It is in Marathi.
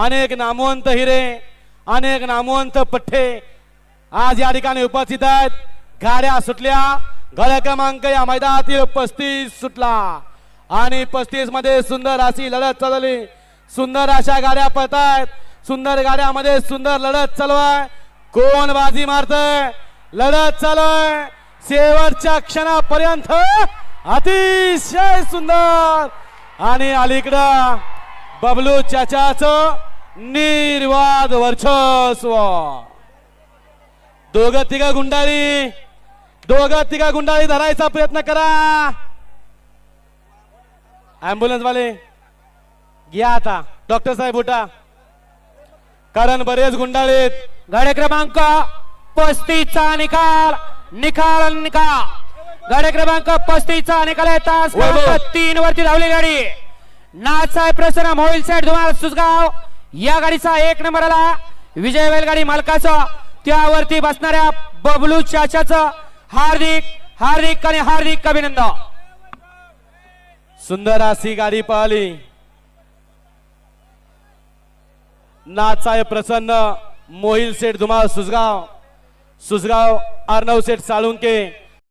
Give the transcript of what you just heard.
अनेक नामवंत हिरे अनेक नामवंत पठ्ठे आज या ठिकाणी उपस्थित आहेत. गाड्या सुटल्या गाड्या क्रमांक या मैदानातील पस्तीस सुटला. आणि पस्तीसमध्ये सुंदर अशी लढत चालवली सुंदर अशा गाड्या पळतायत. सुंदर गाड्यामध्ये सुंदर लढत चालवाय. कोण बाजी मारतय? लढत चालवाय. शेवटच्या क्षणापर्यंत अतिशय सुंदर. आणि अलीकडं बबलू चाचाचं निर्वाद वर्चस्व. दोघं तिघ गुंडाळी दोघं तिघ गुंडाळी धरायचा प्रयत्न करा. अँब्युलन्स वाले घ्या आता. डॉक्टर साहेब उठा. कारण बरेच गुंडाळीत गाडी क्रमांक पस्तीसचा निकाल निकाल निकाल. गाडी क्रमांक पस्तीसचा निकाल आहे. तास तीन वरती धावली गाडी. नाथसाहेब प्रसन्न मोबाईल सेट धुमाळ सुसगाव या गाडीचा एक नंबर आला विजय बैलगाडी मालकाचं त्यावरती बसणाऱ्या बबलू चाच्याचं हार्दिक हार्दिक आणि हार्दिक अभिनंदन. सुंदर अशी गाडी पाहली. नाचाय प्रसन्न मोहिल सेठ धुमाळ सुजगाव सुजगाव अर्णव सेठ साळुंके